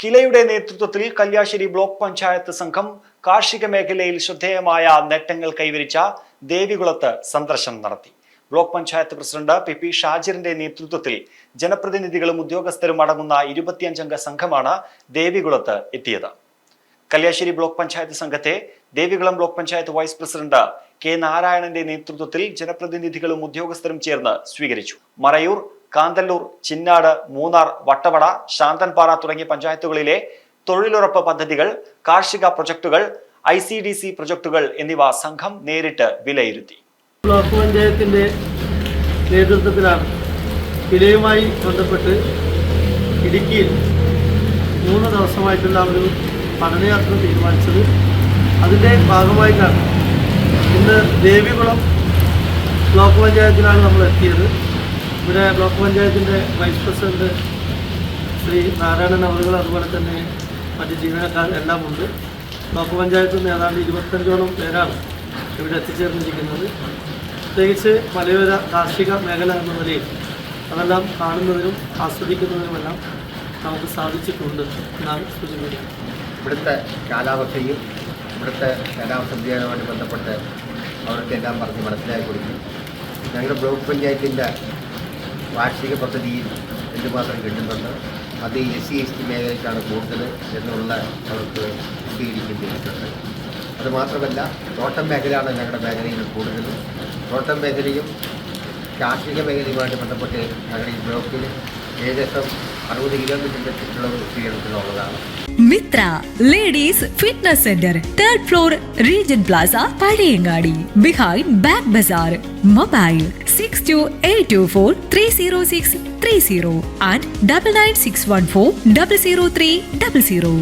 കിലയുടെ നേതൃത്വത്തിൽ കല്യാശ്ശേരി ബ്ലോക്ക് പഞ്ചായത്ത് സംഘം കാർഷിക മേഖലയിൽ ശ്രദ്ധേയമായ നേട്ടങ്ങൾ കൈവരിച്ച ദേവികുളത്ത് സന്ദർശനം നടത്തി. Block panchayat president P P ഷാജിറിന്റെ നേതൃത്വത്തിൽ ജനപ്രതിനിധികളും ഉദ്യോഗസ്ഥരും അടങ്ങുന്ന ഇരുപത്തിയഞ്ചംഗ സംഘമാണ് ദേവികുളത്ത് എത്തിയത്. കല്യാശ്ശേരി ബ്ലോക്ക് പഞ്ചായത്ത് സംഘത്തെ Devikulam block panchayat vice president K നാരായണന്റെ നേതൃത്വത്തിൽ ജനപ്രതിനിധികളും ഉദ്യോഗസ്ഥരും ചേർന്ന് സ്വീകരിച്ചു. മറയൂർ കാന്തല്ലൂർ ചിന്നാട് മൂന്നാർ വട്ടവട ശാന്തൻപാറ തുടങ്ങിയ പഞ്ചായത്തുകളിലെ തൊഴിലുറപ്പ് പദ്ധതികൾ കാർഷിക പ്രൊജക്ടുകൾ ഐ സി ഡി സി പ്രൊജക്ടുകൾ എന്നിവ സംഘം നേരിട്ട് വിലയിരുത്തി. ബ്ലോക്ക് പഞ്ചായത്തിന്റെ നേതൃത്വത്തിലാണ് വിലയുമായി ബന്ധപ്പെട്ട് ഇടുക്കിയിൽ മൂന്ന് ദിവസമായിട്ടുള്ള ഒരു പഠനയാത്ര തീരുമാനിച്ചത്. അതിന്റെ ഭാഗമായിട്ടാണ് ഇന്ന് ദേവികുളം ബ്ലോക്ക് പഞ്ചായത്തിലാണ് നമ്മൾ എത്തിയത്. ഇവിടെ ബ്ലോക്ക് പഞ്ചായത്തിന്റെ വൈസ് പ്രസിഡന്റ് ശ്രീ നാരായണൻ അവറുകൾ അതുപോലെ തന്നെ മറ്റ് ജീവനക്കാർ എല്ലാം ഉണ്ട്. ബ്ലോക്ക് പഞ്ചായത്തിൽ നിന്ന് ഏതാണ്ട് ഇരുപത്തഞ്ചോളം പേരാണ് ഇവിടെ എത്തിച്ചേർന്നിരിക്കുന്നത്. പ്രത്യേകിച്ച് മലയോര കാർഷിക മേഖല എന്ന നിലയിൽ അതെല്ലാം കാണുന്നതിനും ആസ്വദിക്കുന്നതിനുമെല്ലാം നമുക്ക് സാധിച്ചിട്ടുണ്ട് എന്നാണ് സൂചിപ്പിക്കുന്നത്. ഇവിടുത്തെ കാലാവസ്ഥയും ഇവിടുത്തെ കാലാവസ്ഥ വ്യതിയാനവുമായിട്ട് ബന്ധപ്പെട്ട് അവർക്കെല്ലാം പറഞ്ഞ് മനസ്സിലാക്കി കൊടുക്കും. ഞങ്ങളുടെ ബ്ലോക്ക് പഞ്ചായത്തിന്റെ വാർഷിക പദ്ധതിയിൽ എന്തുമാത്രം കിട്ടുന്നുണ്ട്? അത് എസ് സി എസ് ടി മേഖലയ്ക്കാണ് കൂടുതൽ എന്നുള്ള അവർക്ക് സ്വീകരിക്കേണ്ടിയിട്ടുണ്ട് അതുമാത്രമല്ല തോട്ടം മേഖലയാണ് ഞങ്ങളുടെ മേഖലയിൽ കൂടുതലും. തോട്ടം മേഖലയും കാർഷിക മേഖലയുമായിട്ട് ബന്ധപ്പെട്ട് ഞങ്ങളുടെ ഈ ബ്ലോക്കിൽ ഏകദേശം അറുപത് കിലോമീറ്ററിന്റെ ചുറ്റളവ് വിസ്തീർണത്തിലുള്ളതാണ് Mitra ladies fitness centre third floor Regen Plaza Pazhayangadi behind back Bazar mobile six two eight two four three zero six three zero and double nine six one four double zero three double zero